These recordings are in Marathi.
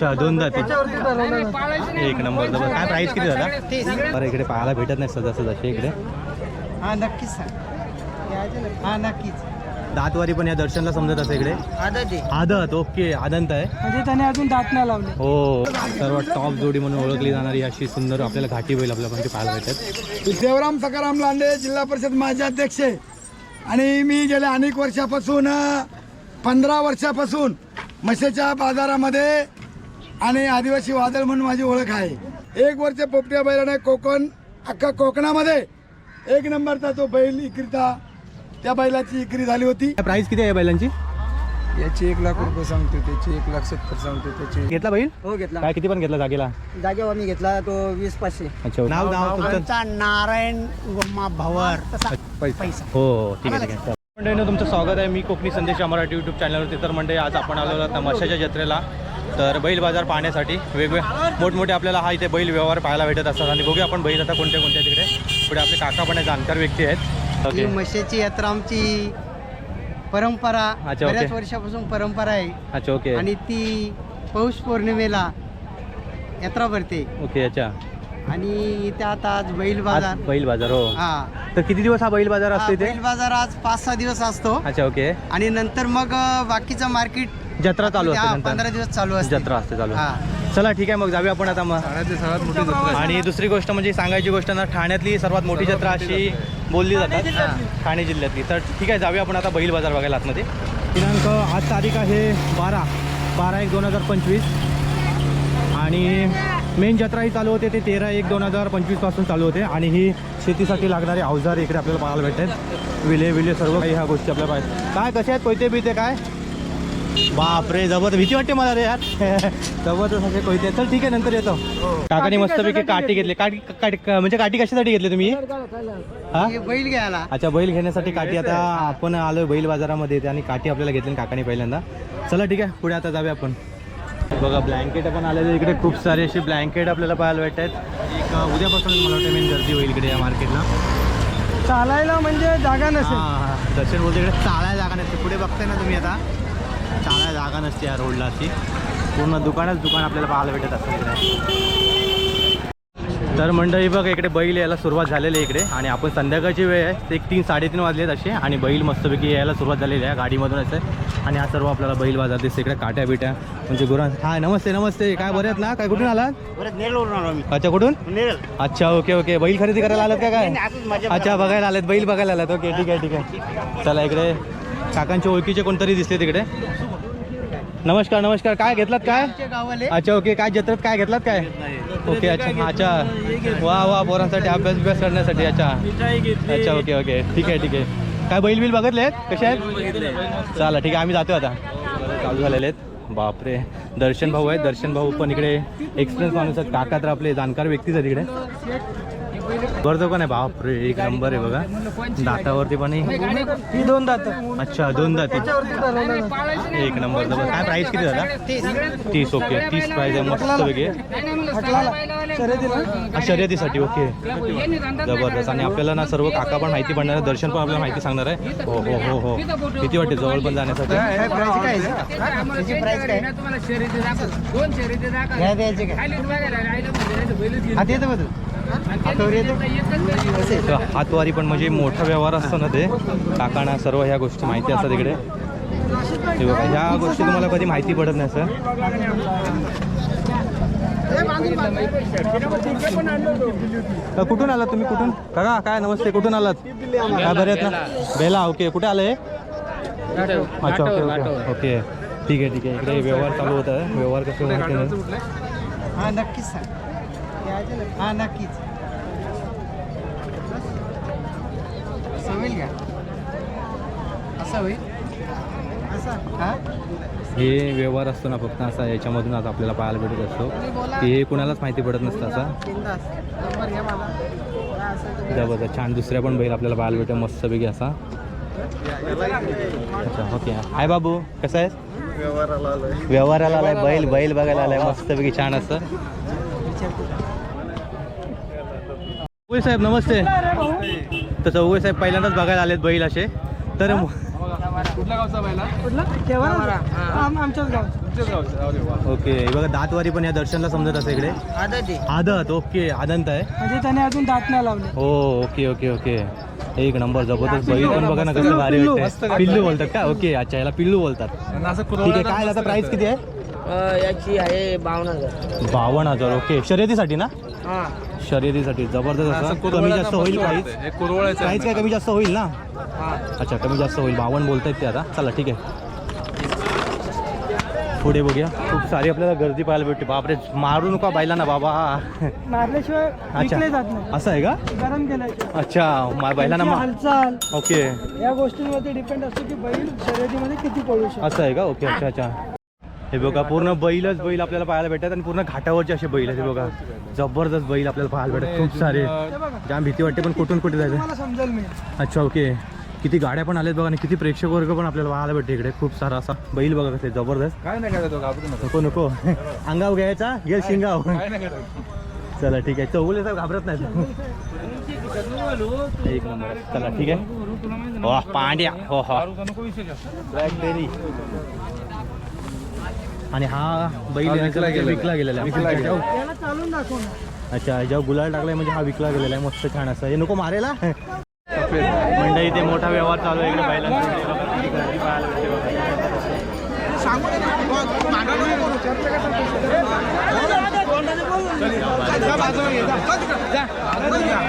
अच्छा दोन जाती एक नंबर जबर काय प्राईस किती झाला? बरं इकडे पाहायला भेटत नाही सजा सजाचे इकडे. हा नक्कीच हा नक्कीच. दातवारी पण या दर्शनला समजत असं इकडे. आदत आहे. आदत ओके आदंत आहे. म्हणजे त्याने अजून दात नाही लावले. हो सर्वात टॉप जोडी म्हणून ओळखली जाणारी अशी सुंदर आपल्याला घाटी बैल आपल्याला म्हणजे पाहायला भेटत देवराम सकाराम लांडे जिल्हा परिषद माजी अध्यक्ष आहे. आणि मी गेल्या अनेक वर्षापासून पंधरा वर्षापासून म्हशीच्या बाजारामध्ये आणि आदिवासी वादळ म्हणून माझी ओळख आहे. एक वर्ष पोपट्या बैलाने कोकण अख्खा कोकणामध्ये एक नंबरचा तो बैल इकरिता त्या बैलाची विक्री झाली होती. प्राईस किती आहे बैलांची? याची एक लाख रुपये सांगतो त्याची एक लाख सत्तर सांगतो त्याची. घेतला बैल? हो घेतला. काय किती पण घेतला जागेला? जागेवर मी घेतला तो वीस पाचशे. अच्छा नाव नाव तुमचं? आमचा नारायण गोम्मा भवर. पैसा. हो हो ठीक आहे ठीक आहे. मंडळीनं तुमचं स्वागत आहे. मी कोकणी संदेश या मराठी यूट्यूब चॅनलवरती तर मंडळी आज आपण आलो आहोत तमाशाच्या जत्रेला. तर बैल बाजार पाहण्यासाठी वेगवेगळे मोठमोठे आपल्याला हा इथे बैल व्यवहार पाहायला भेटत असतात. आणि बघूया आपण बैल आता कोणत्या कोणत्या तिकडे पुढे आपले काका पण जाणकार व्यक्ती आहेत. ही म्हशीची यात्रा आमची परंपरा. बऱ्याच वर्षापासून परंपरा आहे. अच्छा ओके आणि ती पौष पौर्णिमेला यात्रा भरते. ओके अच्छा. आणि इथे आता आज बैल बाजार. बैल बाजार हो. हा. तर किती दिवस हा बैल बाजार असतो बैल बाजार आज पाच सहा दिवस असतो. अच्छा ओके आणि नंतर मग बाकीचं मार्केट जत्रा चालू असते हा, नंतर. पंधरा दिवस चालू असते. जत्रा असते चालू. हा. चला ठीक आहे मग जाऊया आपण आता मग. ठाण्याची सगळ्यात मोठी जत्रा आहे. आणि दुसरी गोष्ट म्हणजे सांगायची गोष्ट ना ठाण्यातली सर्वात मोठी जत्रा अशी बोलली जातात. ठाणे जिल्ह्यातली. तर ठीक आहे जाऊया आपण आता बैल बाजार बघायला आतमध्ये. दिनांक आज तारीख आहे बारा. बारा एक दोन हजार पंचवीस. आणि मेन जत्रा ही चालू होते ते तेरा एक दोन हजार पंचवीसपासून चालू होते. आणि ही शेतीसाठी लागणारे अवजार इकडे आपल्याला पाहायला भेटतात. विले विले सर्व काही ह्या गोष्टी आपल्याला पाहिजे काय कसे आहेत कोयते बिते काय? बापरे जबरदस्त. भीती वाटते मला रे यार. जबरदस्त असे कोयते. चल ठीक आहे नंतर येतो. काकाने मस्तपैकी काठी घेतली? काठी काठी म्हणजे काठी कशासाठी घेतली तुम्ही? हा? बैल घ्यायला. अच्छा बैल घेण्यासाठी काठी. आता आपण आलोय बैल बाजारामध्ये आणि काठी आपल्याला घेतली काकाने पहिल्यांदा. चला ठीक आहे. पुढे आता जाऊया आपण. बघा ब्लँकेट पण आलेले इकडे. खूप सारे असे ब्लँकेट आपल्याला पाहायला भेटत आहेत एक उद्यापासून मला वाटतं मेन गर्दी होईल इकडे या मार्केटला चालायला म्हणजे जागा नसेल. हा दर्शन बोलते इकडे. चालायला जागा नसते पुढे बघताय ना तुम्ही आता. चालायला जागा नसते या रोडला अशी. पूर्ण दुकानच दुकान आपल्याला पाहायला भेटत असतं इकडे तर मंडळी बघ इकडे बैल यायला सुरुवात झालेली आहे इकडे. आणि आपण संध्याकाळची वेळ आहे एक तीन साडेतीन वाजले आहेत असे. आणि बैल मस्तपैकी यायला सुरुवात झालेली आहे गाडीमधूनच आहे आणि हा सर्व आपल्याला बैल बाजार दिसते इकडे काट्या बिट्या म्हणजे गुरां हा नमस्ते नमस्ते. काय बरे आहेत ना? काय कुठून आलात? अच्छा कुठून? अच्छा ओके ओके. बैल खरेदी करायला आलात का काय? अच्छा बघायला आलेत बैल बघायला आलात. ओके ठीक आहे ठीक आहे. चला इकडे. काकांच्या ओळखीचे कोणतरी दिसले तिकडे? नमस्कार नमस्कार. काय घेतलात काय? अच्छा ओके. काय जत्रेत काय घेतलात काय? ओके अच्छा. अच्छा. वा वा पोरांसाठी अभ्यास बिभ्यास करण्यासाठी अच्छा. अच्छा ओके ओके. ठीक आहे ठीक आहे. काय बैल बिल बघितले कसे आहेत? चला ठीक आहे आम्ही जातो आता. चालू झालेले आहेत. बापरे. दर्शन भाऊ आहेत. दर्शन भाऊ पण इकडे एक्सपिरियन्स माणूस आहेत. काका तर आपले जाणकार व्यक्तीच आहेत इकडे. बरं पण आहे बापरे एक नंबर आहे बघा. दातावरती पण आहे. ही दोन दात अच्छा दोन दाते एक नंबर काय प्राईस किती झाला? तीस ओके. तीस प्राईस आहे मस्त वेगळे शर्यतीसाठी ओके. जबरदस्त. आणि आपल्याला ना सर्व काका पण माहिती पडणार आहे दर्शन पण आपल्याला माहिती सांगणार आहे. हो हो हो हो. किती वाटते जवळ पण जाण्यासाठी? हातवारी पण म्हणजे मोठा व्यवहार असतो ना ते. काकांना सर्व ह्या गोष्टी माहिती असतात इकडे. ह्या गोष्टी तुम्हाला कधी माहिती पडत नाही सर. कुठून आलात तुम्ही? कुठून? काका काय नमस्ते कुठून आलात? काय बरे आहेत ना? बेला ओके. कुठे आले? अच्छा ओके ओके. ओके. ठीक आहे ठीक आहे. इकडे व्यवहार चालू होत आहे. व्यवहार कसे माहिती नाही. नक्कीच हा नक्कीच. असं होईल का? असं होईल? असं? हा? हे व्यवहार असतो ना फक्त असा याच्यामधून आता आपल्याला पाहायला भेटत असतो. की हे कुणालाच माहिती पडत नसतं असा. जबरदस्त छान दुसऱ्या पण बैल आपल्याला पाहायला भेटतं मस्तपैकी असा. अच्छा ओके हाय बाबू कसं आहे व्यवहाराला आलाय. बैल बैल बघायला आलाय. मस्तपैकी छान असं. चौघे साहेब नमस्ते. तर चौघे साहेब पहिल्यांदाच बघायला आलेत बैल असे. तर कुठल्या गावचा कुठला? आमच्याच गाव. ओके हे बघा दातवारी पण या दर्शनला समजत असं इकडे. आदत ओके आदंत आहे. म्हणजे त्याने अजून दात नाही लावले. हो ओके ओके ओके. एक नंबर जबरदस्त बैल. पण बघा ना कसं भारी वाटतंय. पिल्लू बोलतात का? ओके अच्छा याला पिल्लू बोलतात. ठीक आहे काय आता प्राइस किती आहे? याची आहे बावन्न हजार. बावन्न हजार ओके. शर्यतीसाठी ना? शर्यतीसाठी जबरदस्त असं कमी जास्त होईल कुरवळायचं प्राइस काय कमी जास्त होईल ना? अच्छा कमी जास्त होईल. बावन्न बोलतायत ते आता. चला ठीक आहे. पुढे बघूया. खूप सारी आपल्याला गर्दी पाहायला भेटते. बापरे मारू नका बायला ना बाबा. मारल्याशिवाय अच्छा. विकले जात नाही. असं आहे का? गरम केल्याशिवाय अच्छा बैलांना हालचाल. ओके. या गोष्टींवरती डिपेंड असतो की बैल शर्यतीमध्ये किती पळू शकतो. असं आहे का? ओके अच्छा अच्छा. हे बघा पूर्ण बैलच बैल आपल्याला पाहायला भेटतात आणि पूर्ण घाटावरचे असे बैल आहेत हे बघा. जबरदस्त बैल आपल्याला पाहायला भेटतात. खूप सारे. जाम भीती वाटते पण कुठून कुठे जायचं? अच्छा ओके. किती गाड्या पण आल्यात बघा आणि किती प्रेक्षक वर्ग पण आपल्याला पाहायला भेटते इकडे. खूप सारा असा बैल बघा कसे जबरदस्त. काय नाही नको. नको अंगाव घ्यायचा घे शिंगाव चला ठीक आहे. चौगुले साहेब घाबरत नाही एक नंबर. चला ठीक आहे. हो पांड्या. हो हो नको विषय जास्त. ब्लॅकबेरी आणि हा बैल विकला गेलेला. आहे. अच्छा, जेव्हा गुलाल टाकलाय म्हणजे हा विकला गेलेला आहे मस्त छान असं हे नको मारेला मंडळी ते मोठा व्यवहार चालू आहे इकडे बैलांचा.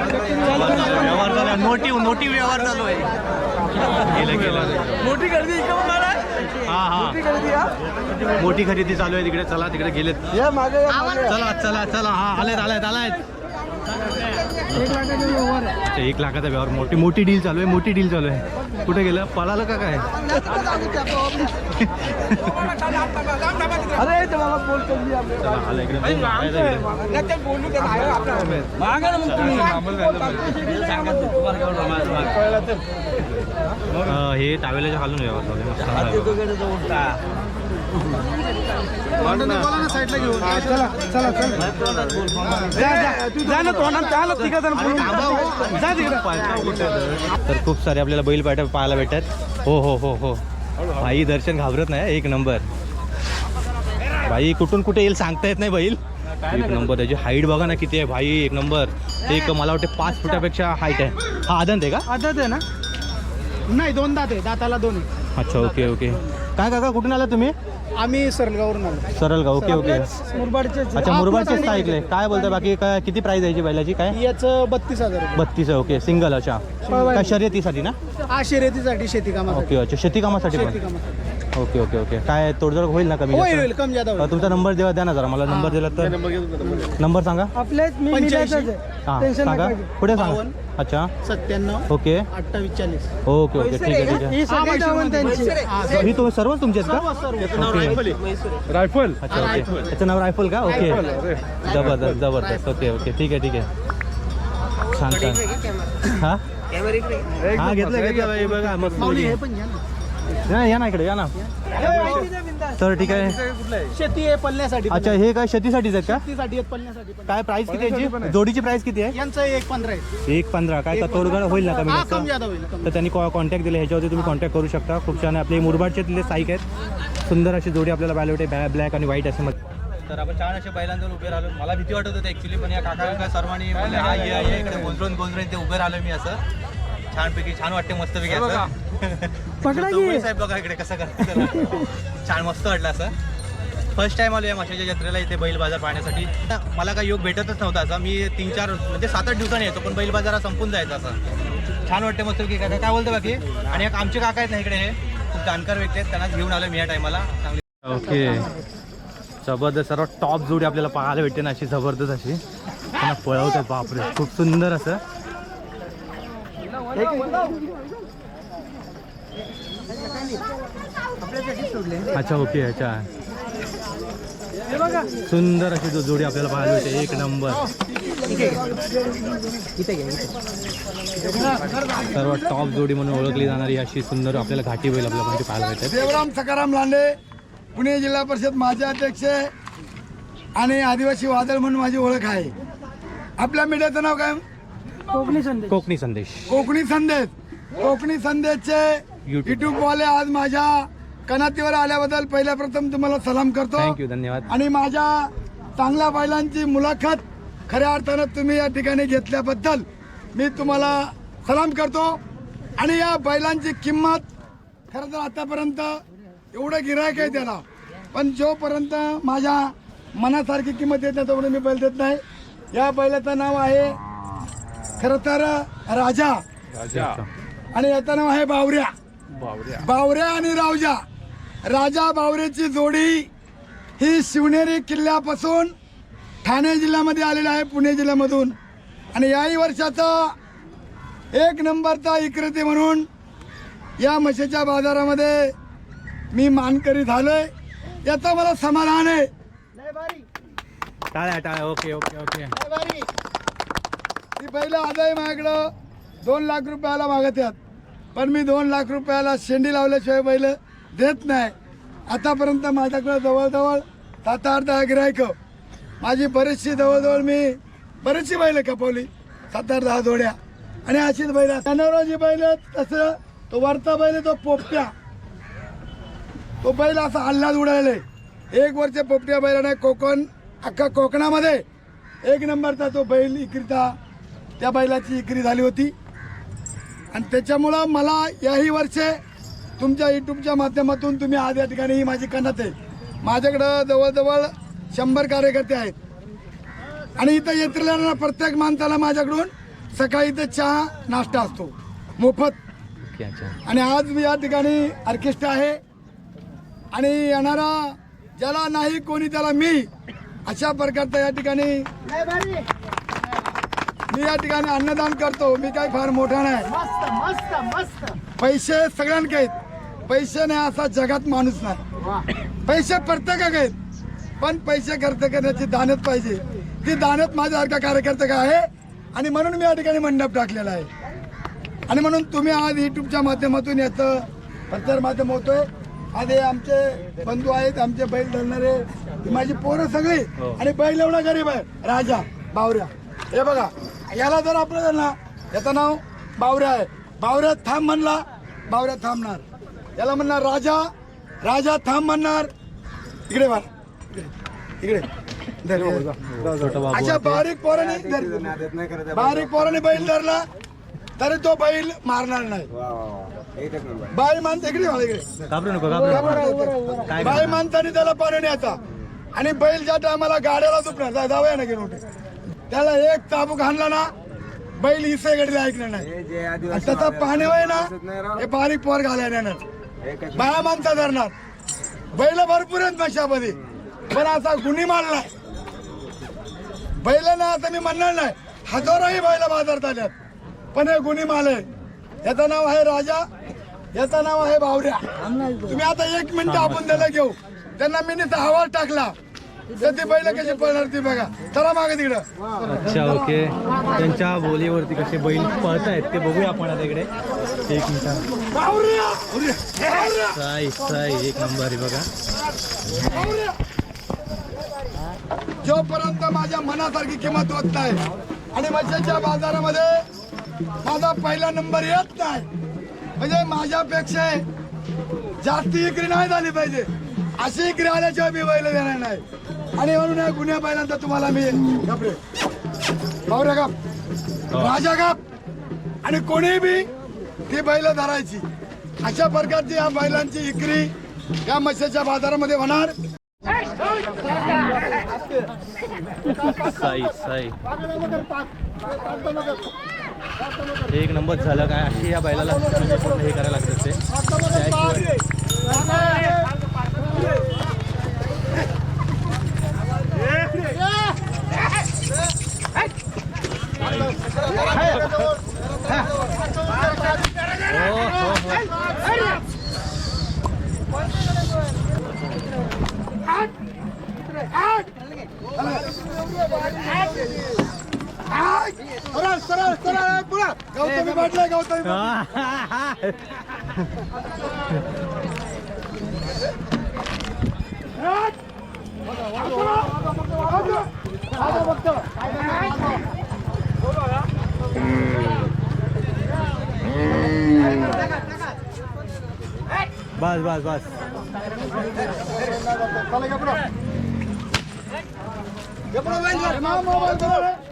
व्यवहार चालू आहे मोठी मोठी व्यवहार चालू आहे गेलं गेलं मोठी गर्दी हा हा. मोठी खरेदी चालू आहे तिकडे चला तिकडे गेलेत. चला चला चला. हा आलेत आलेत आलेत. अच्छा, एक लाखाचा व्यवहार. मोठी मोठी डील चालू आहे मोठी डील चालू आहे. कुठे गेलं? पळालं का काय? हे टावेलाच्या खालून व्यवहार चालू आहे तर खूप सारे आपल्याला बैल पाट्या पाहायला भेटतात. हो हो हो हो. भाई दर्शन घाबरत नाही एक नंबर. भाई कुठून कुठे येईल सांगता येत नाही बैल. एक नंबर त्याची हाईट बघा ना किती आहे. भाई एक नंबर. एक मला वाटते पाच फुटापेक्षा हाईट आहे. हा आदंत आहे का? आदत आहे ना? नाही दोन दात आहे दाताला दोन आहे. अच्छा ओके ओके काय काका कुठून आला तुम्ही? आम्ही सरलगावरून आलो. का ओके ओके. मुरबाडचे अच्छा मुरबाडचेच का ऐकले काय बोलताय? बाकी काय किती प्राइस यायची बैलाची? काय? याचं बत्तीस हजार बत्तीस ओके. सिंगल अच्छा. काय शर्यतीसाठी ना? हा शर्यतीसाठी शेती कामासाठी ओके अच्छा. शेती कामासाठी शेती पण. कामासाठी ओके ओके ओके. काय तोडजोड होईल ना कमी होईल जास्त? कम जादा होईल. तुमचा नंबर देवा द्या ना जरा. मला नंबर दिला तर. नंबर सांगा. आपले मी मिलायचंच आहे. हां टेन्शन सांगा. नका घेऊ. पुढे सांगा. बावन्न. अच्छा. सत्त्याण्णव ओके. अठ्ठावीस चाळीस. ओके ओके ठीक आहे ठीक आहे. ही सगळी दावण त्यांची. ही तुम्ही सर्व तुमचे आहेत का ओके. रायफल अच्छा ओके. त्याचं नाव रायफल का? ओके. जबरदस्त जबरदस्त. Okay okay. ठीक आहे ठीक आहे. छान छान. हा? हा घेतलं घेतलं. बघा मस्त हे. पण घ्या ना. या या ना इकडे या ना. तर ठीक आहे. शेती आहे पल्ल्यासाठी अच्छा हे काय शेतीसाठीच आहेत का? शेतीसाठी आहेत पल्ल्यासाठी पण. काय प्राइस किती आहे याची? जोडीची प्राइस किती आहे? यांचं एक पंधरा आहे. एक पंधरा. काय का तोडगड होईल ना कमी हा जास्त? कम जादा होईल कम तर त्यांनी कॉन्टॅक्ट दिले. ह्याच्यावरती तुम्ही कॉन्टॅक्ट करू शकता. खूप छान आहे. आपले मुरबाडचे तिथले साईक आहेत. सुंदर अशी जोडी आपल्याला पाहायला भेटे ब्लॅक आणि व्हाईट असे मध्ये तर आपण छान असे बैलांजवळ उभे राहिलो. मला भीती वाटत होती ॲक्च्युली पण या काका काय सर्वांनी बोलले, हा ये ये इकडे गोंधळून गोंधळून ते उभे राहिलो मी असं. छानपैकी छान वाटते मस्तपैकी असं. पकडा की. चौगुले साहेब बघा इकडे कसं करतात छान मस्त वाटलं असं. फर्स्ट टाइम आलो या माशाच्या जत्रेला इथे बैल बाजार पाहण्यासाठी. मला काही योग भेटतच नव्हता असा. मी तीन चार म्हणजे सात आठ दिवसांनी येतो पण बैल बाजारा संपून जायचा असं. छान वाटते मस्त की काका काय बोलतो बाकी? आणि एक आमचे काका आहेत ना इकडे हे. खूप जाणकार व्यक्ती आहेत. त्यांना घेऊन आलो मी या टायमाला ओके. जबरदस्त सर्व टॉप जोडी आपल्याला पाहायला भेटते ना अशी जबरदस्त अशी. त्यांना पळवतात बापरे. खूप सुंदर असं. अच्छा ओके अच्छा. हे बघा सुंदर अशी जो जोडी आपल्याला पाहायला भेटते एक नंबर. सर्व टॉप जोडी म्हणून ओळखली जाणारी अशी सुंदर आपल्याला घाटी बैल आपल्याला म्हणजे पाहायला भेटते देवराम सकाराम लांडे पुणे जिल्हा परिषद माजी अध्यक्ष आणि आदिवासी वादळ म्हणून माझी ओळख आहे. आपल्या मीडियाचं नाव काय? कोकणी संदेश. कोकणी संदेश. कोकणी संदेश. कोकणी संदेशचे. युट्यूब वाले आज माझ्या कनातीवर आल्याबद्दल पहिल्या प्रथम तुम्हाला सलाम करतो. थँक्यू धन्यवाद. आणि माझ्या चांगल्या बैलांची मुलाखत खऱ्या अर्थानं तुम्ही या ठिकाणी घेतल्याबद्दल मी तुम्हाला सलाम करतो. आणि या बैलांची किंमत खरं तर आतापर्यंत एवढं गिरायक आहे त्याला. पण जोपर्यंत माझ्या मनासारखी किंमत येत नाही तोपर्यंत मी बैल देत नाही. या बैलाचं नाव आहे खरं तर राजा. आणि याचं नाव आहे बावऱ्या. बावऱ्या. आणि रावजा. राजा बावऱ्याची जोडी ही शिवनेरी किल्ल्यापासून ठाणे जिल्ह्यामध्ये आलेला आहे पुणे जिल्ह्यामधून. आणि याही वर्षाचा एक नंबरचा इक्रते म्हणून या म्हशीच्या बाजारामध्ये मी मानकरी झालोय. याचं मला समाधान आहे. टाळ्या टाळ्या. Okay okay okay. ती बैल आजही माझ्याकडं दोन लाख रुपयाला मागत आहेत. पण मी दोन लाख रुपयाला शेंडी लावल्याशिवाय बैल देत नाही. आतापर्यंत माझ्याकडं जवळजवळ सात आठ दहा गिरायक माझी बरीचशी जवळजवळ मी बरीचशी बैल खपवली सात आठ दहा जोड्या. आणि अशीच बैल जनावर बैल तसं तो वरचा बैल आहे, तो पोपट्या. तो बैल असा हल्लाच उडायले एक वर्ष पोपट्या बैलाने कोकण अख्खा कोकणामध्ये एक नंबरचा तो बैल इकरिता त्या बैलाची इकरी झाली होती. आणि त्याच्यामुळं मला याही वर्षे तुमच्या युट्यूबच्या माध्यमातून तुम्ही आज या ठिकाणी ही माझी कणत आहे. माझ्याकडं जवळजवळ शंभर कार्यकर्ते आहेत. आणि इथं येतलेल्या प्रत्येक माणसाला माझ्याकडून सकाळी इथं चहा नाश्ता असतो. मोफत. आणि आज मी या ठिकाणी ऑर्केस्ट्रा आहे. आणि येणारा ज्याला नाही कोणी त्याला मी अशा प्रकारचं या ठिकाणी मी या ठिकाणी अन्नदान करतो. मी काही फार मोठा नाही. पैसे सगळ्यांकडे आहेत. पैसे नाही असा जगात माणूस नाही. पैसे प्रत्येकाकडे आहेत पण पैसे खर्च करण्याची दानत पाहिजे. ती दानत माझ्यासारखा कार्यकर्ता का आहे? आणि म्हणून मी या ठिकाणी मंडप टाकलेला आहे. आणि म्हणून तुम्ही आज युट्यूबच्या माध्यमातून याचं प्रचार माध्यम होतोय. आज हे आमचे बंधू आहेत आमचे बैल धरणारे ही माझी पोरं सगळी. आणि बैल एवढा गरीब आहे. राजा बावऱ्या. हे बघा. याला जर आपलं जर ना याचं नाव बावऱ्या आहे. बावऱ्या थांब म्हणला बावऱ्या थांबणार. याला म्हणणार राजा राजा थांब म्हणणार. इकडे बघ इकडे अशा बारीक पोराने. बारीक पोराने बैल धरला तरी तो बैल मारणार नाही. बाई माणसं इकडे इकडे. बाई माणसाने त्याला पाणी न्यायचा. आणि बैल ज्या टायमाला गाड्याला झुपणार जा- जाऊया ना घेऊन त्याला एक चाबूक हाणला ना बैल इसे गडीला ऐकणार नाही. आणि त्याचा पाणी होय ना हे बारीक पोर घालायला येणार. बाया माणसा धरणार. बैल भरपूर आहेत मशामध्ये पण असा गुन्ही मारलाय बैल ना असं मी म्हणणार नाही. हजारोही बैल बाजारात आल्यात. पण हे गुन्ही माल आहे याचं नाव आहे राजा याचं नाव आहे बावऱ्या. तुम्ही आता एक मिनिट आपण त्याला घेऊ. त्यांना मी आवाज टाकला. तर ती बैल कशी पळणार ती बघा. चला मागे तिकडं. अच्छा ओके. त्यांच्या बोलीवरती कसे बैल पळतायत ते बघूया आपण आता इकडे. एक मिनिट. साई साई एक नंबर आहे बघा. जोपर्यंत माझ्या मनासारखी किंमत होत नाही आणि मच्छ्याच्या बाजारामध्ये माझा पहिला नंबर येत नाही म्हणजे माझ्यापेक्षा जास्ती विक्री नाही झाली पाहिजे. अशी विक्री आल्याशिवाय मी बैल देणार नाही. आणि म्हणून या गुन्ह्या बैलांचा तुम्हाला मी घाबरे राजा गाप. आणि कोणी बी ती बैल धरायची. अशा प्रकारची या बैलांची विक्री या मत्स्याच्या बाजारामध्ये होणार. साई साई. एक नंबर झालं काय? अशी या बैलाला हे करायला लागतं ते त्याशिवाय हो हो हो सरळ सरळ सरळ पुढं गौतमी पाटला गौतमी बस बस बस असं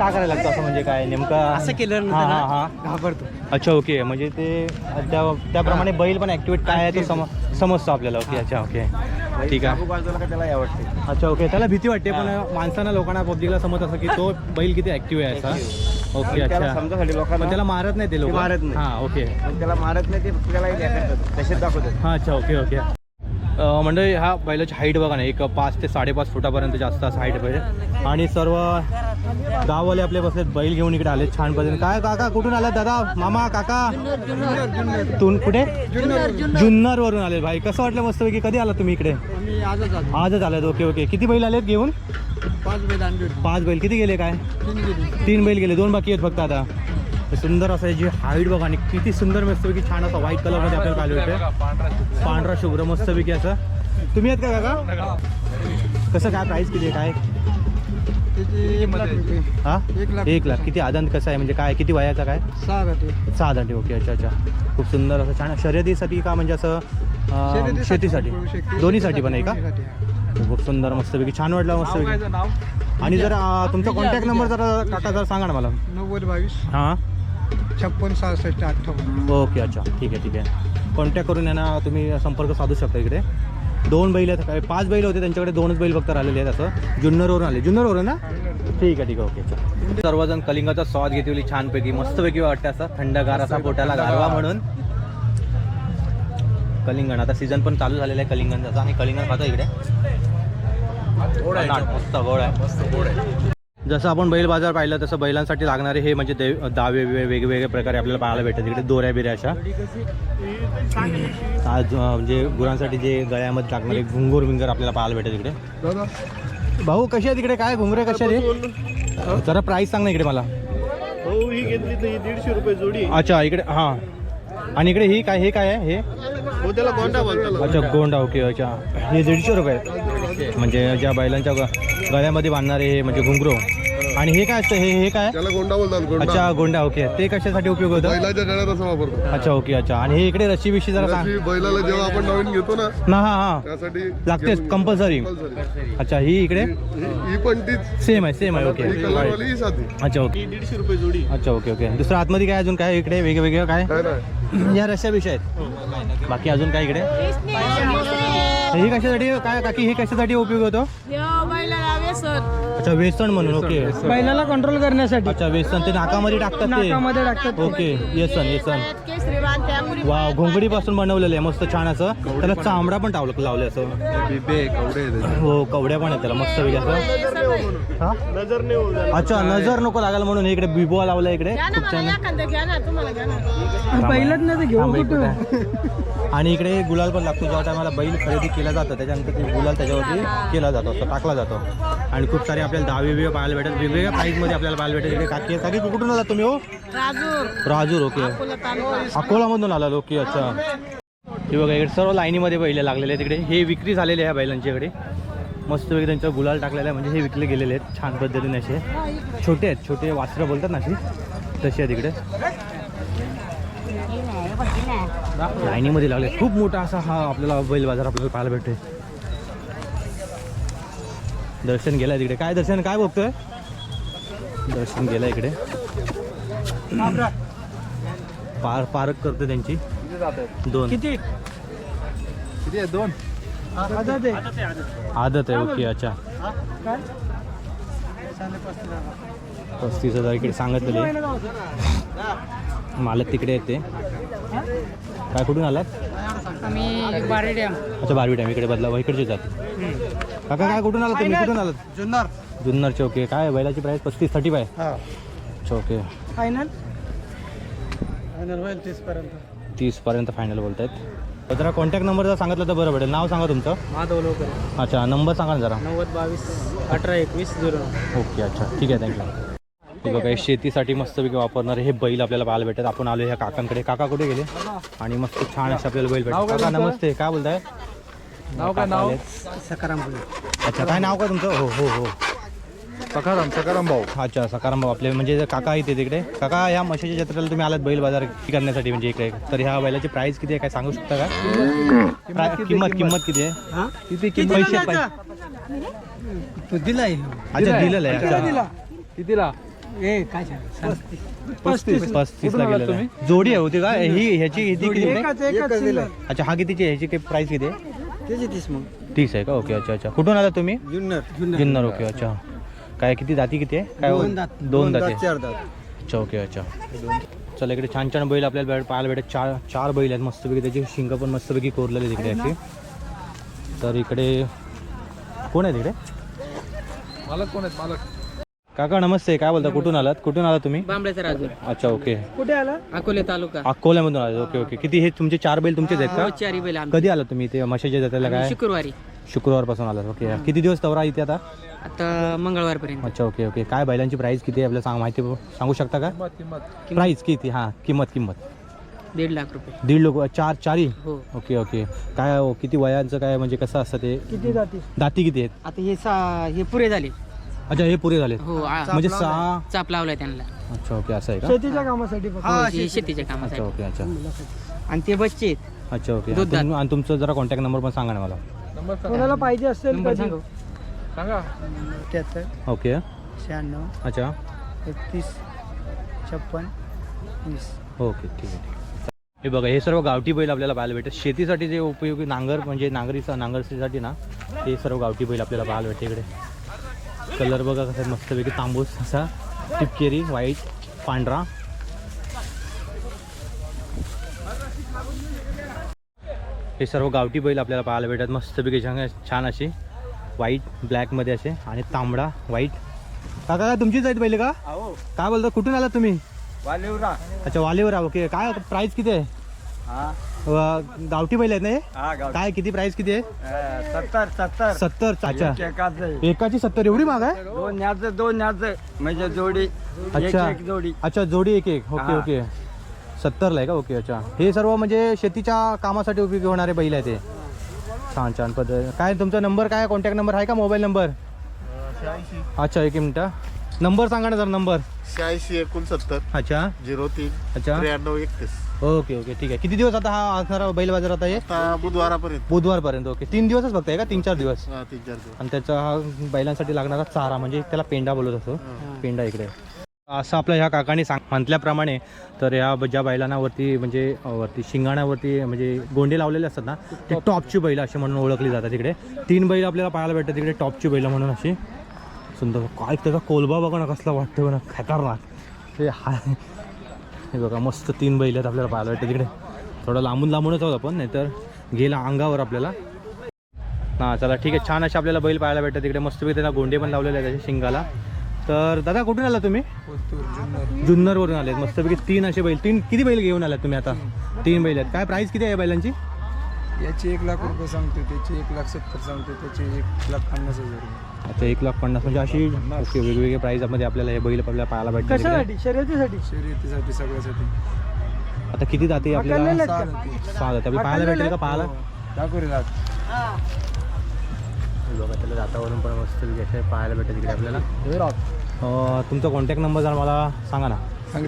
का करायला लागतं असं म्हणजे काय? नेमकं असं केलं हा हा हा. घाबरतो. अच्छा ओके म्हणजे ते त्या त्याप्रमाणे बैल पण ऍक्टिवेट काय आहे ते सम समजतो आपल्याला. ओके अच्छा ओके ठीक आहे. त्याला आवडते. अच्छा ओके त्याला भीती वाटते पण माणसांना लोकांना पब्लिकला समज असं की तो बैल किती ऍक्टिव्ह आहे असा. ओके अच्छा. समजासाठी पण लोकांना त्याला मारत नाही ते लोक. मारत नाही. हां ओके त्याला मारत नाही ते त्याला तसेच दाखवतात. हां अच्छा ओके ओके अं, मंडळी हा बैलाची हाईट बघा ना एक पाच ते साडेपाच फुटापर्यंत जास्त असं हाईट पाहिजे आणि सर्व गाववाले आपले बसले बैल घेऊन इकडे आले छान पद्धतीने काय काका कुठून आला दादा? मामा काका? तू कुठे? जुन्नर वरून आले भाई. कसं वाटलं मस्तपैकी? कधी आला तुम्ही इकडे? आजच आलो आजच आलेत. Okay okay. किती बैल आलेत घेऊन? पाच बैल आणले पाच बैल. किती गेले काय? तीन तीन बैल गेले. दोन बाकी आहेत फक्त आता. सुंदर असं याची हाईट बघा आणि किती सुंदर मस्तपैकी छान असा व्हाईट कलरमध्ये आपल्याला पाहिलं होते पांढरा शुभ्र मस्तपैकी असं. तुम्ही आहेत का काका? कसं काय प्राईस किती आहे काय? हा? एक लाख. किती आदंत कसं आहे? म्हणजे काय किती वयाचा काय? सहा दांडी ओके अच्छा अच्छा. खूप सुंदर असं छान. शर्यतीसाठी का म्हणजे असं शेतीसाठी? दोन्हीसाठी पण आहे का? खूप सुंदर मस्तपैकी छान वाटलं मस्तपैकी. आणि जर तुमचा कॉन्टॅक्ट नंबर जरा काका जरा सांगा ना मला. नव्वद बावीस. हां? छप्पन सहासष्ट अठ्ठावन्न. ओके अच्छा. ठीक आहे ठीक आहे. कॉन्टॅक्ट करून यांना तुम्ही संपर्क साधू शकता इकडे. दोन बैल आहेत काय पाच बैल होते त्यांच्याकडे दोनच बैल फक्त राहिलेले आहेत असं. जुन्नरवरून आले. जुन्नरवरून ना? ठीक आहे ठीक आहे ओके. सर्वजण कलिंगाचा स्वाद घेतली छानपैकी मस्तपैकी वाटते असं. थंडगार असा पोटाला गारवा म्हणून. कलिंगण आता सीझन पण चालू झालेला आहे कलिंगणचा. आणि कलिंगण खातो इकडे. मस्त गोड आहे. जसं आपण बैल बाजार पाहिलं तसं बैलांसाठी लागणारे हे म्हणजे देव दावे वेगवेगळे प्रकारे आपल्याला पाहायला भेटतात. इकडे दोऱ्या बिऱ्या अशा. आज म्हणजे गुरांसाठी जे गळ्यामध्ये टाकणारे घुंगूर बिंगर आपल्याला पाहायला भेटत इकडे. भाऊ कसे आहेत इकडे? काय घुंगरे कसे आहेत? जरा प्राईस सांग ना इकडे मला. हो घेतली तर दीडशे रुपये जोडी. अच्छा इकडे हां. आणि इकडे ही काय हे काय आहे? हे? त्याला गोंडा अच्छा गोंडा ओके अच्छा. हे दीडशे रुपये. म्हणजे ज्या बैलांच्या गळ्यामध्ये बांधणारे हे म्हणजे घुंगरू. आणि हे काय असतं? हे हे काय? त्याला गोंडा बोलतात गोंडा. अच्छा गोंडा. ओके. ते कशासाठी उपयोग होतं? बैलाच्या गळ्यात असं वापरतो अच्छा ओके अच्छा. आणि हे इकडे रशी बिशी जरा सांग. बैलाला जेव्हा आपण नवीन घेतो ना ना हां हां. त्यासाठी लागतेच कंपल्सरी. अच्छा ही इकडे? ही पण तीच. सेम आहे सेम आहे ही ओके कलरवाली ही साधी. अच्छा ओके. दीडशे रुपये जोडी अच्छा ओके ओके. दुसरं आतमध्ये काय अजून? काय इकडे? वेगवेगळं काय? काय नाही. या रश्या विषय आहेत. बाकी अजून काय इकडे? ही कशासाठी? काय काकी हे कशासाठी उपयोग होतो? अच्छा वेसन म्हणून ओके. बैलाला कंट्रोल करण्यासाठी. अच्छा वेसन ते नाकामध्ये टाकतात नाकामध्ये ते. टाकतात ओके येसन येसन वा घोंगडी पासून बनवलेलं आहे मस्त छान असं. त्याला चांबडा पण टावलं लावले असं. बिबे कवडे हो कवड्या पण आहेत त्याला मस्त वेगळ्या असं. हा? नजर नाही होऊ अच्छा नजर नको लागायला म्हणून इकडे बिबो लावला इकडे. खूप छान पहिलंच नाही तर थांबा घेऊ एक मिनिट. आणि इकडे गुलाल पण लागतो जेव्हा टायमाला बैल खरेदी केला जातं त्याच्यानंतर ते गुलाल त्याच्यावरती केला जातो असं टाकला जातो. आणि खूप सारे आपल्याला दहावी बिवे पाहायला भेटत वेगवेगळ्या प्राईजमध्ये आपल्याला पाहायला भेटेल. इकडे काकी काकी कुठून आलात तुम्ही हो? राजूर. ओके अकोलामधून आला ओके अच्छा. हे. बघा इकडे सर्व लाईनीमध्ये बैल लागलेले आहेत तिकडे हे विक्री झालेले आहे बैलांच्याकडे मस्तपैकी त्यांचा गुलाल टाकलेला आहे म्हणजे हे विकले गेलेले आहेत. छान पद्धतीने असे. छोटे आहेत. छोटे वास्त्र बोलतात ना अशी. तसे आहेत इकडे. लाईनीमध्ये लागले. खूप मोठा असा हा आपल्याला बैल बाजार आपल्याला पाहायला भेटतोय. दर्शन गेलाय तिकडे. काय दर्शन? काय बघतोय? दर्शन गेलं इकडे. पार पार्क करतो त्यांची. दोन. किती? किती आहे? दोन. आदत आहे. ओके अच्छा. पस्तीस हजार इकडे सांगितलेले मालक तिकडे येते काय कुठून आलात? आम्ही बारे डॅम. अच्छा बारवी टाइम इकडे बदला इकडचे जात. काका काय कुठून आलात तुम्ही? कुठून आलात? जुन्नर. जुन्नरचे ओके. काय बैलाची प्राईस पस्तीस थर्टी फाय अच्छा ओके. फायनल फायनल होईल तीस पर्यंत तीसपर्यंत फायनल बोलतायत. जरा कॉन्टॅक्ट नंबर जर सांगितलं तर बरं पडेल. नाव सांगा तुमचं. माधव लवकर अच्छा नंबर सांगा ना जरा. नव्वद बावीस अठरा एकवीस झिरो ओके अच्छा. ठीक आहे थँक्यू हे बघा शेतीसाठी मस्तपैकी वापरणारे हे बैल आपल्याला पाहायला भेटतात. आपण आलो ह्या काकांकडे. काका कुठे गेले? आणि मस्त छान असे आपल्याला बैल भेटतात. काका नमस्ते. काय बोलताय? नाव काय नाव? सकाराम अच्छा काय नाव काय तुमचं? हो हो हो. सकाराम सकाराम भाऊ. अच्छा सकाराम भाऊ. आपले म्हणजे काका इथे तिकडे. काका ह्या म्हशीच्या जत्रेला तुम्ही आलात बैल बाजार करण्यासाठी म्हणजे इकडे. तर ह्या बैलाची प्राइस किती आहे? काय सांगू शकता का? किंमत किंमत किती आहे? किती किती पैसे पाहिजे तो दिलाय अच्छा दिलेलं आहे. अच्छा. कितीला? ए काय पस्तीस. पस्तीसला गेलेलं जोडी आहे होती का? ही ह्याची ही किती अच्छा हा कितीची आहे? ह्याची काय प्राइस किती आहे? त्याची तीस मग. तीस आहे का? ओके अच्छा अच्छा. कुठून आला तुम्ही? जुन्नर. जुन्नर ओके अच्छा. काय किती जाती किती आहे? काय दोन दात. दोन दाती चार दात. अच्छा ओके अच्छा. चला इकडे छान छान बैल आपल्याला भेट- पाहायला भेटत चार चार बैल आहेत मस्तपैकी. त्याची शिंग पण मस्तपैकी कोरलेली तिकडे अशी. तर इकडे कोण आहे तिकडे मालक कोण आहेत? मालक. काका नमस्ते. काय बोलता? कुठून आलात? कुठून आलात तुम्ही? राजू. अच्छा ओके. कुठे आला? अकोले तालुका. अकोल्यामधून आलात. Okay okay. किती हे तुमचे चार बैल तुमचेच आहेत का? चारी बैल आमची. कधी आलात तुम्ही इथे? मशाच्या जात्रेला काय? शुक्रवारी. शुक्रवारपासून आलात ओके किती दिवस दौरा इथे आता? आता मंगळवारपर्यंत. अच्छा ओके ओके काय बैलांची प्राईस किती आहे आपल्याला सांग माहिती सांगू शकता का? किंमत किंमत. प्राईस किती? हां किंमत किंमत. दीड लाख रुपये. दीड लोक चार चारी हो. ओके ओके काय हो, किती वयांचं काय म्हणजे कसं असतं ते? किती जाती? दाती किती आहेत? आता हे सा हे पुरे झाले. अच्छा हे पुरे झाले. हो आ- म्हणजे सहा चाप लावलाय त्यांना. अच्छा ओके असं आहे का? शेतीच्या कामासाठी फक्त. हो, हे शेतीच्या अच्छा कामासाठी ओके अच्छा. आणि ते बच्चे आहेत. अच्छा ओके दूध तुम- आणि तुमचं जरा कॉन्टॅक्ट नंबर पण सांगा ना मला. नंबर कोणाला पाहिजे असेल नंबर कधी? सांगू. ओके. शहाण्णव. अच्छा. एकतीस. छप्पन. वीस. ओके ठीक आहे ठीक आहे. हे बघा हे सर्व गावठी बैल आपल्याला पाहायला भेटतात. शेतीसाठी जे उपयोगी नांगर म्हणजे नांगरीचा नांगरसाठी ना हे सर्व गावठी बैल आपल्याला पाहायला भेटते इकडे. कलर बघा कसा आहे मस्तपैकी तांबूस असा. टिपकेरी व्हाईट पांढरा. हे सर्व गावठी बैल आपल्याला पाहायला भेटतात. मस्तपैकी छान छान अशी व्हाईट ब्लॅकमध्ये असे आणि तांबडा व्हाईट काका काय तुमचीच आहेत पहिले का? काय बोलता कुठून आलात तुम्ही? वालेवरा. अच्छा वालीवर. ओके. काय प्राइस किती आहे? गावठी बैल आहेत ना हे? काय किती प्राइस किती आहे? सत्तर सत्तर. सत्तर अच्छा एकाच सत्तर एवढी महाग आहे? दोन दोन म्हणजे जोडी अच्छा. जोडी. अच्छा जोडी एक एक. ओके. ओके. सत्तरला आहे का? ओके अच्छा. हे सर्व म्हणजे शेतीच्या कामासाठी उपयोगी होणारे बैल आहे ते छान छान पद्धत. काय तुमचा नंबर काय? कॉन्टॅक्ट नंबर आहे का? Mobile number? अच्छा एक मिनटं. नंबर सांगा ना जर नंबर. शहाऐंशी एकोणसत्तर. अच्छा. झिरो तीन. अच्छा. त्र्याण्णव एकतीस. ओके ओके ठीक आहे. किती दिवस आता हा असणारा बैल बाजार आता हे? आता बुधवारापर्यंत. बुधवारपर्यंत ओके. तीन दिवसच फक्त आहे का? तीन चार दिवस? तीन चार दिवस. आणि त्याचा हा बैलांसाठी लागणारा चारा म्हणजे त्याला पेंडा बोलत असतो. पेंडा इकडे. असं आपल्या ह्या काकाने सांग म्हटल्याप्रमाणे तर ह्या ज्या बैलांना वरती म्हणजे वरती शिंगाण्यावरती म्हणजे गोंडे लावलेले असतात ना ते टॉपची बैल असे म्हणून ओळखली जातात तिकडे. तीन बैल आपल्याला पाहायला भेटतात तिकडे टॉपची बैल म्हणून अशी. सुंदर काय त्याचा कोलबा बघा ना कसला वाटतं बघा ना खतरनाक. हे हा हे बघा मस्त तीन बैल आहेत आपल्याला पाहायला भेटतं तिकडे. थोडं लांबून लांबूनच आहोत आपण नाहीतर गेला अंगावर आपल्याला. हां चला ठीक आहे. छान असे आपल्याला बैल पाहायला भेटतात तिकडे. मस्तपैकी त्यांना गोंडे पण लावलेले आहेत त्याच्या शिंगाला. तर दादा कुठून आला तुम्ही? जुन्नर. जुन्नरवरून आलेत. मस्तपैकी तीन असे बैल तीन किती बैल घेऊन आलात तुम्ही आता? तीन. बैल आहेत. काय प्राईस किती आहे या बैलांची? याची एक लाख रुपये सांगतो त्याची एक लाख सत्तर सांगतो त्याची एक लाख पन्नास हजार आता एक लाख पन्नास. म्हणजे अशी ओके वेगवेगळ्या प्राईजमध्ये आपल्याला हे बैल आपल्याला पाहायला भेटतात. कशासाठी? शर्यतीसाठी? शर्यतीसाठी सगळ्यासाठी. आता किती जाते आपल्याला? सहा? जाती. आपल्याला पाहायला भेटेल का? पाहायला? दाखवू रे दात बघा त्याला दातावरून पण मस्त पाहायला भेटेल तिकडे आपल्याला. तुमचा कॉन्टॅक्ट नंबर जरा मला सांगा ना.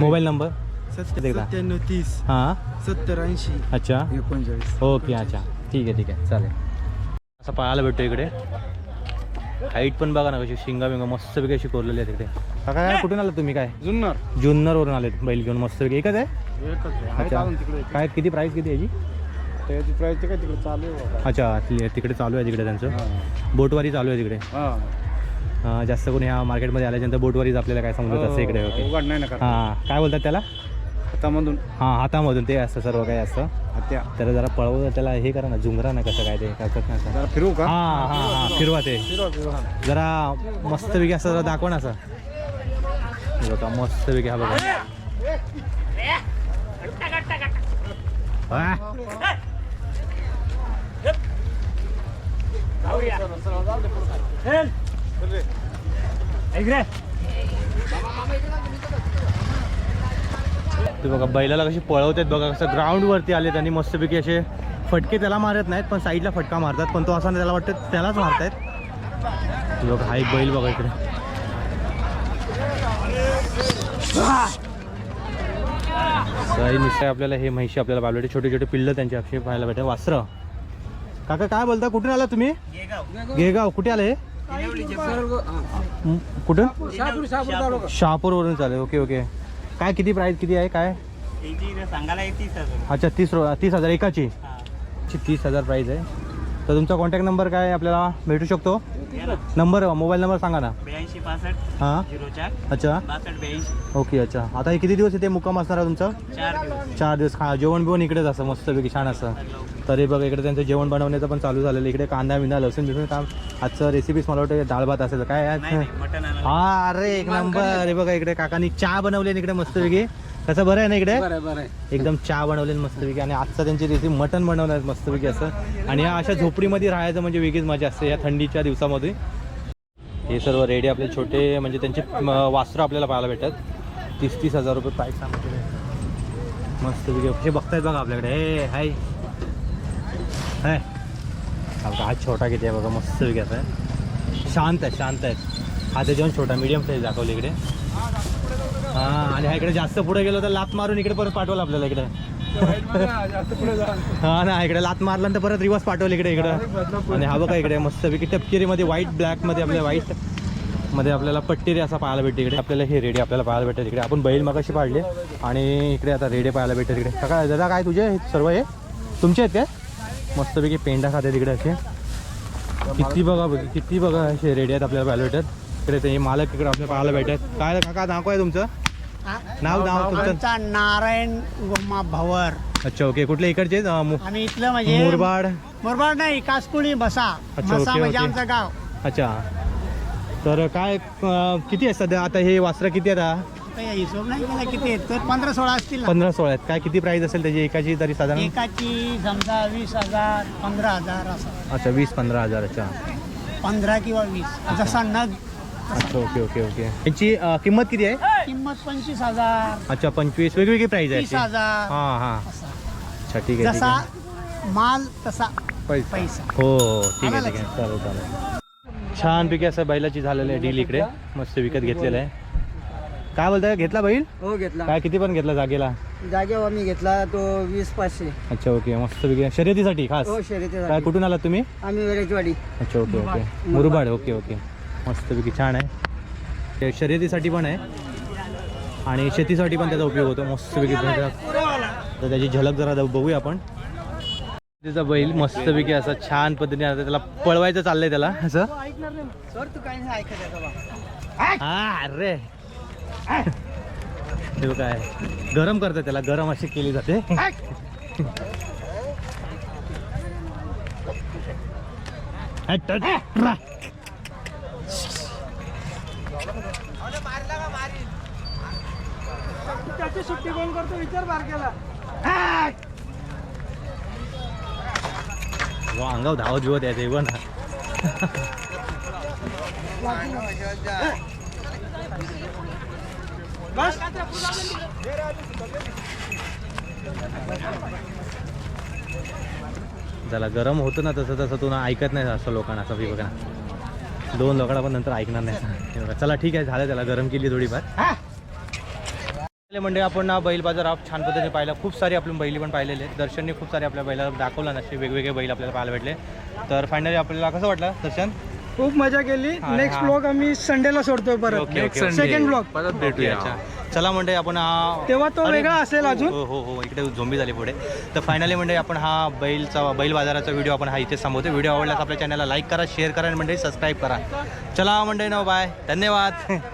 Mobile number. सत्त्याण्णव तीस. हां? सत्तर ऐंशी. अच्छा. एकोणचाळीस. ओके अच्छा. ठीक आहे ठीक आहे. चालेल. असं पाहायला भेटतो इकडे. हाईट पण बघा ना कशी शिंगा बिंगा मस्तपैकी अशी कोरलेली आहे तिकडे काय? कुठून आलात तुम्ही? काय? जुन्नर. जुन्नरवरून आलेत बैल घेऊन मस्तपैकी एकच आहे? एकच आहे. आहे अच्छा. काय किती प्राईस किती याची? त्याची प्राईस काय तिकडे चालू आहे. अच्छा तिकडे चालू आहे तिकडे त्यांचं. बोटवारी चालू आहे तिकडे. हा. जास्त कोणी ह्या मार्केटमध्ये आल्याच्यानंतर बोटवारीच आपल्याला काय समजत असतं इकडे. ओके उघड नाही ना का हां काय बोलतात त्याला? हातामधून. हां हातामधून ते असतं सर्व काही असतं. हत्या. त्याला जरा पळवलं त्याला हे करा ना झुंगरा ना कसं काय ते काय करत नाही फिरू का? हां हां हां फिरवा ते. जरा मस्तपैकी असं जरा दाखवा ना असं. हे बघा मस्तपैकी हा बघा. ते बघा बैलाला कशी पळवतात बघा कसं ग्राउंडवरती आले त्यांनी मस्तपैकी असे फटके त्याला मारत नाहीत पण साईडला फटका मारतात. पण तो असा नाही, त्याला वाटतं त्यालाच मारतायत. लोक हा एक बैल बघा इकडे. सही निश्चय आपल्याला हे म्हैशी आपल्याला बालवडे छोटे छोटे पिल्लं त्यांचे अक्षय पाहायला भेटेल वास्त्र काका काय बोलता? कुठून आला तुम्ही? गेगाव. कुठे आले? कुठून? शहापूर वरून चालेल. Okay okay. काय किती प्राइस किती आहे? काय? सांगायला तीस हजार. अच्छा तीस तीस हजार एकाची? अच्छा, तीस हजार प्राईज आहे. तर तुमचा कॉन्टॅक्ट नंबर काय आपल्याला भेटू शकतो? नंबर मोबाईल नंबर सांगा ना. ब्याऐंशी पासष्ट हां. झिरो चार अच्छा. बासष्ट ब्याऐंशी. ओके अच्छा. आता हे किती दिवस इथे मुक्काम असणार आहे तुमचं? चार दिवस. चार दिवस. खा जेवण बिवण इकडेच असं मस्तपैकी छान असं. तरी बघा इकडे त्यांचं जेवण बनवण्याचं पण चालू झालेलं इकडे कांदा बिंदा लसूण बिसून काम. आजचं रेसिपीज मला वाटतं डाळ भात असेल. काय आज हा अरे एक नंबर. अरे बघा इकडे काकांनी चहा बनवली आहे इकडे मस्तपैकी कसं बरं आहे ना इकडे? बरं बरं एकदम चहा बनवले मस्तपैकी आणि आजचा त्यांची रेसिपी मटन बनवलं मस्तपैकी असं. आणि या अशा झोपडीमध्ये राहायचं म्हणजे वेगळीच मजा असते या थंडीच्या दिवसामध्ये. हे सर्व रेडी आपले छोटे म्हणजे त्यांचे वास्त्र आपल्याला पाहायला भेटतात. तीस तीस हजार रुपये प्राईस सांगितले मस्तपैकी. हे बघतायत बघा आपल्याकडे. हे हाय. हाय. बघा, हा छोटा किती आहे बघा मस्तपैकी असं आहे शांत आहे शांत आहे. हा त्याच्यावर छोटा मीडियम साईज दाखवले इकडे. हा आणि हा इकडे जास्त पुढे गेलो तर लात मारून इकडे परत पाठवलं आपल्याला इकडे. हा ना इकडे लात मारल्यानंतर परत रिवर्स पाठवलं इकडे इकडं. आणि हा बघा इकडे मस्तपैकी टपकिरीमध्ये व्हाईट ब्लॅकमध्ये आपल्या व्हाईटमध्ये आपल्याला पट्टेरी असा पाहायला भेटते इकडे. आपल्याला हे रेडे आपल्याला पाहायला भेटतात इकडे. आपण बैल मगाशी पाडले आणि इकडे आता रेडे पाहायला भेटतात इकडे. काय दादा काय तुझे हे सर्व हे? तुमचे आहेत काय मस्तपैकी पेंडा खाते तिकडे असे. किती बघा बघ किती बघा असे रेडे आहेत आपल्याला पाहायला भेटतात. इकडे ते मालक इकडे आपल्याला पाहायला भेटतात काय काका नाव काय तुमचं? नाव नाव तुमचं? आमचा नारायण गोमा भवर. अच्छा ओके. कुठले? इकडचे आम्ही इथलं म्हणजे मुरबाड? मुरबाड नाही कासकुळी बसा अच्छा, बसा ओके, म्हणजे ओके. आमचं गाव. अच्छा. तर काय अं, किती आहे सध्या? आता हे वास्त्र किती आहेत हा? काही हिशोब नाही केला किती आहेत तर पंधरा सोळा असतील ना. पंधरा सोळा आहेत. काय किती प्राईस असेल त्याची? एकाची तरी साधारण? एकाची समजा वीस हजार पंधरा हजार असं. अच्छा वीस पंधरा हजार अच्छा. पंधरा किंवा वीस. जसा नग अच्छा ओके ओके ओके यांची अं, किंमत किती आहे? किंमत पंचवीस हजार. अच्छा पंचवीस. वेगवेगळी प्राईस आहे तीस याची? हजार. हां हां. असं. अच्छा ठीक आहे ठीक जसा आहे. माल तसा पैसा. पैसा. हो हो ठीक आहे. आलं ठीक आहे चालेल चालेल. छानपैकी असं बैलाची झालेलं आहे डील इकडे. मस्त विकत घेतलेलं आहे. काय बोलताय घेतला बैल? हो घेतला. काय किती पण घेतला जागेला? जागेवर मी घेतला तो वीस पाचशे. अच्छा ओके मस्त पैकी शर्यतीसाठी खास? हो शर्यती काय कुठून आलात तुम्ही? आम्ही वेळेचवाडी अच्छा okay okay Murbad. Okay okay मस्तपैकी छान आहे. ते शर्यतीसाठी पण आहे. आणि शेतीसाठी पण त्याचा उपयोग होतो. मस्तपैकी तर त्याची झलक जरा बघूया आपण. त्याचा बैल मस्तपैकी असं छान पद्धतीने आता त्याला पळवायचं चाललंय त्याला. असं? तू हा अरे. बघ काय गरम करतात त्याला. गरम अशी केली जाते. त्याची सुट्टी कोण करतो? विचार बारक्याला वा, अंगावर धावत बिवत यायचं बघ ना त्याला गरम होतं ना तसं तसं तू ना ऐकत नाही असं लोकांना असं बघा दोन लोकांना पण नंतर ऐकणार नाही. चला ठीक आहे झालं त्याला गरम केली थोडीफार. म्हणजे आपण ना बैल बाजार आप छान पद्धतीने पाहिला. खूप सारी आपली बैली पण पाहिलेले आहेत. दर्शनने खूप सारे आपल्या बैला दाखवला नसते वेगवेगळे बैल आपल्याला पाहायला भेटले. तर फायनली आपल्याला कसं वाटलं दर्शन? खूप मजा केली. हा, नेक्स्ट हा. ब्लॉग आम्ही संडेला सोडतोय परत. सेकंड ब्लॉग परत ओके, भेटूया. चला म्हणजे आपण हा तेव्हा तो वेगळा असेल अजून. हो हो हो. इकडे झोंबी झाली पुढे. तर फायनली म्हणजे आपण हा बैलचा बैल बाजाराचा व्हिडिओ आपण हा इथे थांबवतो. व्हिडिओ आवडल्यास आपल्या चॅनलला लाईक करा शेअर करा आणि म्हणजे सबस्क्राईब करा. चला मंडळी ना बाय धन्यवाद.